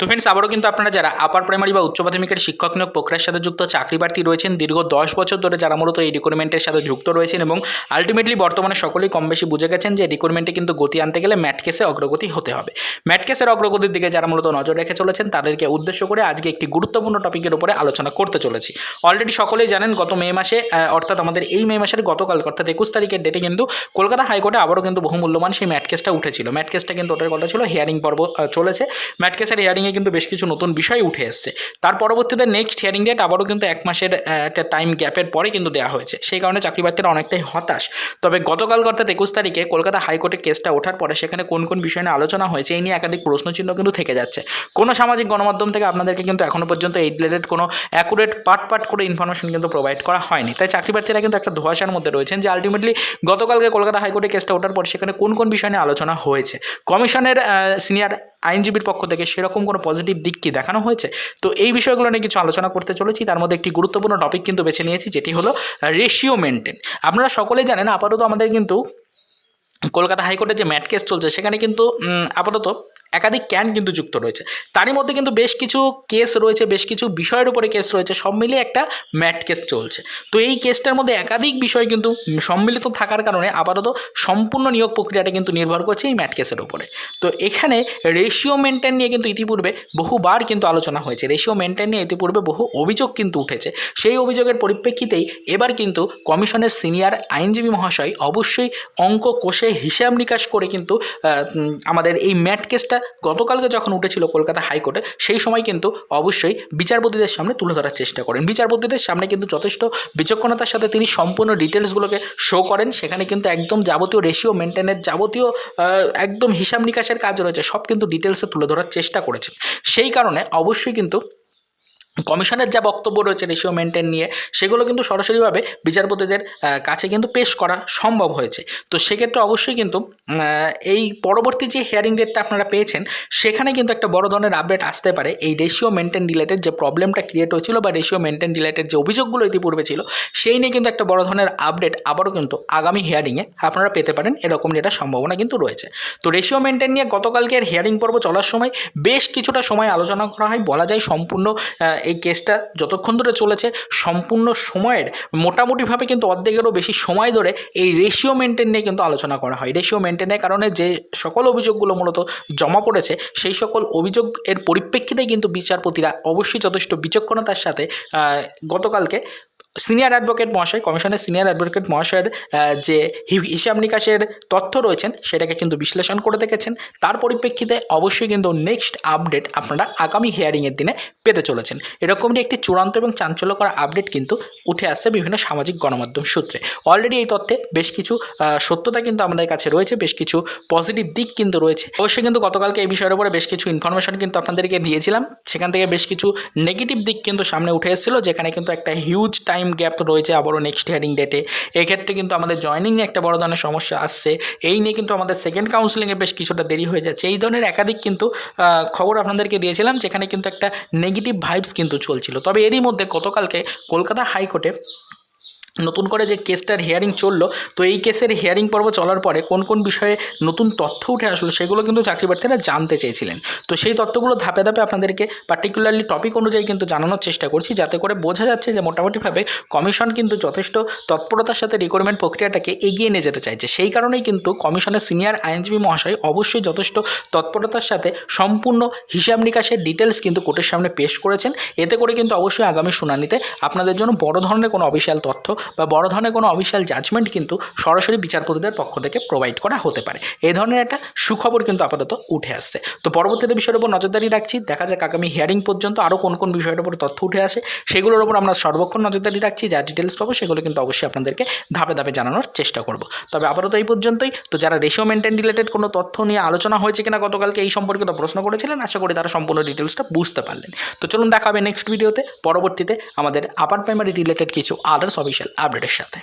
তো ফ্রেন্ডস আবারও কিন্তু আপনারা যারা আপার প্রাইমারি বা উচ্চ মাধ্যমিকের শিক্ষক নিয়োগ প্রক্রিয়ার সাথে যুক্ত চাকরি প্রার্থী রয়েছেন, দীর্ঘ দশ বছর ধরে যারা মূলত এই রিক্রুটমেন্টের সাথে যুক্ত রয়েছেন এবং আলটিমেটলি বর্তমানে সকলেই কম বেশি বুঝে গেছেন যে রিক্রুটমেন্টে কিন্তু গতি আনতে গেলে ম্যাট কেসে অগ্রগতি হতে হবে। ম্যাট কেসের অগ্রগতির দিকে যারা মূলত নজর রেখে চলেছেন, তাদেরকে উদ্দেশ্য করে আজকে একটি গুরুত্বপূর্ণ টপিকের উপরে আলোচনা করতে চলেছি। অলরেডি সকলেই জানেন, গত মে মাসে অর্থাৎ আমাদের এই মে মাসের গতকাল, অর্থাৎ একুশ তারিখের ডেটে কিন্তু কলকাতা হাইকোর্টে আবারও কিন্তু বহু মূল্যবান সেই ম্যাট কেসটা উঠেছিল। ম্যাট কেসটা কিন্তু ওটার কথা ছিল হিয়ারিং পর্ব চলেছে। ম্যাট কেসের হিয়ারিংয়ে কিন্তু বেশ কিছু নতুন বিষয় উঠে এসছে। তার পরবর্তীতে নেক্সট হিয়ারিং ডেট আবারও কিন্তু এক মাসের একটা টাইম গ্যাপের পরে কিন্তু দেওয়া হয়েছে। সেই কারণে চাকরি প্রার্থীরা অনেকটাই হতাশ। তবে গতকাল অর্থাৎ একুশ তারিখে কলকাতা হাইকোর্টে কেসটা ওঠার পরে সেখানে কোন কোন বিষয় নিয়ে আলোচনা হয়েছে, এই নিয়ে একাধিক প্রশ্নচিহ্ন কিন্তু থেকে যাচ্ছে। কোনো সামাজিক গণমাধ্যম থেকে আপনাদেরকে কিন্তু এখনও পর্যন্ত এই রিলেটেড কোনো অ্যাকুরেট পার্ট পার্ট করে ইনফরমেশন কিন্তু প্রোভাইড করা হয়নি। তাই চাকরি প্রার্থীরা কিন্তু একটা ধোয়াশার মধ্যে রয়েছেন যে আলটিমেটলি গতকালকে কলকাতা হাইকোর্টে কেসটা ওঠার পর সেখানে কোন কোন বিষয় নিয়ে আলোচনা হয়েছে। কমিশনের সিনিয়র আইনজীবীর পক্ষ থেকে সেরকম কোনো পজিটিভ দিক কি দেখানো হয়েছে? তো এই বিষয়গুলো নিয়ে কিছু আলোচনা করতে চলেছি। তার মধ্যে একটি গুরুত্বপূর্ণ টপিক কিন্তু বেছে নিয়েছি, যেটি হলো রেশিও মেনটেন আপনারা সকলেই জানেন, আপাতত আমাদের কিন্তু কলকাতা হাইকোর্টের যে ম্যাট কেস চলছে, সেখানে কিন্তু আপাতত একাধিক ক্যান কিন্তু যুক্ত রয়েছে। তারই মধ্যে কিন্তু বেশ কিছু কেস রয়েছে, বেশ কিছু বিষয়ের উপরে কেস রয়েছে, সব মিলিয়ে একটা ম্যাট কেস চলছে। তো এই কেসটার মধ্যে একাধিক বিষয় কিন্তু সম্মিলিত থাকার কারণে আপাতত সম্পূর্ণ নিয়োগ প্রক্রিয়াটা কিন্তু নির্ভর করছে এই ম্যাট কেসের উপরে। তো এখানে রেশিও মেনটেন নিয়ে কিন্তু ইতিপূর্বে বহুবার কিন্তু আলোচনা হয়েছে। রেশিও মেনটেন নিয়ে ইতিপূর্বে বহু অভিযোগ কিন্তু উঠেছে। সেই অভিযোগের পরিপ্রেক্ষিতেই এবার কিন্তু কমিশনের সিনিয়র আইনজীবী মহাশয় অবশ্যই অঙ্ক কোষে হিসাব নিকাশ করে কিন্তু আমাদের এই ম্যাট কেসটা গতকালকে যখন উঠেছিল কলকাতা হাইকোর্টে, সেই সময় কিন্তু অবশ্যই বিচারপতিদের সামনে তুলে ধরার চেষ্টা করেন। বিচারপতিদের সামনে কিন্তু যথেষ্ট বিচক্ষণতার সাথে তিনি সম্পূর্ণ ডিটেলসগুলোকে শো করেন। সেখানে কিন্তু একদম যাবতীয় রেশিও মেনটেনের যাবতীয় একদম হিসাব নিকাশের কাজ রয়েছে, সব কিন্তু ডিটেলসে তুলে ধরার চেষ্টা করেছেন। সেই কারণে অবশ্যই কিন্তু কমিশনের যা বক্তব্য রয়েছে রেশিও মেনটেন নিয়ে, সেগুলো কিন্তু সরাসরিভাবে বিচারপতিদের কাছে কিন্তু পেশ করা সম্ভব হয়েছে। তো সেক্ষেত্রে অবশ্যই কিন্তু এই পরবর্তী যে হিয়ারিং ডেটটা আপনারা পেয়েছেন, সেখানে কিন্তু একটা বড় ধরনের আপডেট আসতে পারে। এই রেশিও মেনটেন রিলেটেড যে প্রবলেমটা ক্রিয়েট হয়েছিল বা রেশিও মেনটেন রিলেটেড যে অভিযোগগুলো ইতিপূর্বে ছিল, সেই নিয়ে কিন্তু একটা বড় ধরনের আপডেট আবারও কিন্তু আগামী হিয়ারিংয়ে আপনারা পেতে পারেন। এরকম যেটা সম্ভাবনা কিন্তু রয়েছে। তো রেশিও মেনটেন নিয়ে গতকালকে হিয়ারিং পর্ব চলার সময় বেশ কিছুটা সময় আলোচনা করা হয়। বলা যায় সম্পূর্ণ এই কেসটা যতক্ষণ ধরে চলেছে, সম্পূর্ণ সময়ের, মোটামুটিভাবে কিন্তু অর্ধেকেরও বেশি সময় ধরে এই রেশিও মেনটেন নিয়ে কিন্তু আলোচনা করা হয়। রেশিও মেনটেনের কারণে যে সকল অভিযোগগুলো মূলত জমা পড়েছে, সেই সকল অভিযোগ এর পরিপ্রেক্ষিতে কিন্তু বিচারপতিরা অবশ্যই যথেষ্ট বিচক্ষণতার সাথে গতকালকে সিনিয়র অ্যাডভোকেট মহাশয়, কমিশনের সিনিয়র অ্যাডভোকেট মহাশয়ের যে হিসাব নিকাশের তথ্য রয়েছেন, সেটাকে কিন্তু বিশ্লেষণ করে দেখেছেন। তার পরিপ্রেক্ষিতে অবশ্যই কিন্তু নেক্সট আপডেট আপনারা আগামী হিয়ারিংয়ের দিনে পেতে চলেছেন। এরকমই একটি চূড়ান্ত এবং চাঞ্চল্যকর আপডেট কিন্তু উঠে আসছে বিভিন্ন সামাজিক গণমাধ্যম সূত্রে। অলরেডি এই তথ্যে বেশ কিছু সত্যতা কিন্তু আমাদের কাছে রয়েছে, বেশ কিছু পজিটিভ দিক কিন্তু রয়েছে। অবশ্যই কিন্তু গতকালকে এই বিষয়ের উপরে বেশ কিছু ইনফরমেশন কিন্তু আপনাদেরকে দিয়েছিলাম। সেখান থেকে বেশ কিছু নেগেটিভ দিক কিন্তু সামনে উঠে এসেছিল, যেখানে কিন্তু একটা হিউজ টাইম গ্যাপ রয়েছে আবারও নেক্সট হিয়ারিং ডেটে এক্ষেত্রে কিন্তু আমাদের জয়নিং নিয়ে একটা বড় ধরনের সমস্যা আসছে। এই নিয়ে কিন্তু আমাদের সেকেন্ড কাউন্সিলিংয়ে বেশ কিছুটা দেরি হয়ে যাচ্ছে। এই ধরনের একাধিক কিন্তু খবর আপনাদেরকে দিয়েছিলাম, যেখানে কিন্তু একটা নেগেটিভ ভাইবস কিন্তু চলছিল। তবে এরই মধ্যে গতকালকে কলকাতা হাইকোর্টে নতুন করে যে কেসটার হিয়ারিং চলল, তো এই কেসের হিয়ারিং পর্ব চলার পরে কোন কোন বিষয়ে নতুন তথ্য উঠে আসলো সেগুলো কিন্তু চাকরি প্রার্থীরা জানতে চেয়েছিলেন। তো সেই তথ্যগুলো ধাপে ধাপে আপনাদেরকে পার্টিকুলারলি টপিক অনুযায়ী কিন্তু জানানোর চেষ্টা করছি, যাতে করে বোঝা যাচ্ছে যে মোটামুটিভাবে কমিশন কিন্তু যথেষ্ট তৎপরতার সাথে রিক্রুটমেন্ট প্রক্রিয়াটাকে এগিয়ে নিয়ে যেতে চাইছে। সেই কারণেই কিন্তু কমিশনের সিনিয়র আইনজীবী মহাশয় অবশ্যই যথেষ্ট তৎপরতার সাথে সম্পূর্ণ হিসাব নিকাশের ডিটেলস কিন্তু কোর্টের সামনে পেশ করেছেন। এতে করে কিন্তু অবশ্যই আগামী শুনানিতে আপনাদের জন্য বড় ধরনের কোনো অফিসিয়াল তথ্য বা বড় ধরনের কোনো অফিসিয়াল জাজমেন্ট কিন্তু সরাসরি বিচারপতিদের পক্ষ থেকে প্রোভাইড করা হতে পারে। এই ধরনের একটা সুখবর কিন্তু আপাতত উঠে আসছে। তো পরবর্তীতে বিষয়ের উপর নজরদারি রাখছি। দেখা যাক আগামী হিয়ারিং পর্যন্ত আরও কোন কোন বিষয়ের উপর তথ্য উঠে আসে। সেগুলোর উপর আমরা সর্বক্ষণ নজরদারি রাখছি। যা ডিটেলস পাবো সেগুলো কিন্তু অবশ্যই আপনাদেরকে ধাপে ধাপে জানানোর চেষ্টা করব। তবে আপাতত এই পর্যন্তই। তো যারা রেশিও মেনটেন রিলেটেড কোনো তথ্য নিয়ে আলোচনা হয়েছে কিনা গতকালকে এই সম্পর্কে তো প্রশ্ন করেছিলেন। আশা করি তারা সম্পূর্ণ ডিটেলসটা বুঝতে পারলেন। তো চলুন দেখা হবে নেক্সট ভিডিওতে পরবর্তীতে আমাদের আপার প্রাইমারি রিলেটেড কিছু আদার্স অফিসিয়াল আপডেটের সাথে।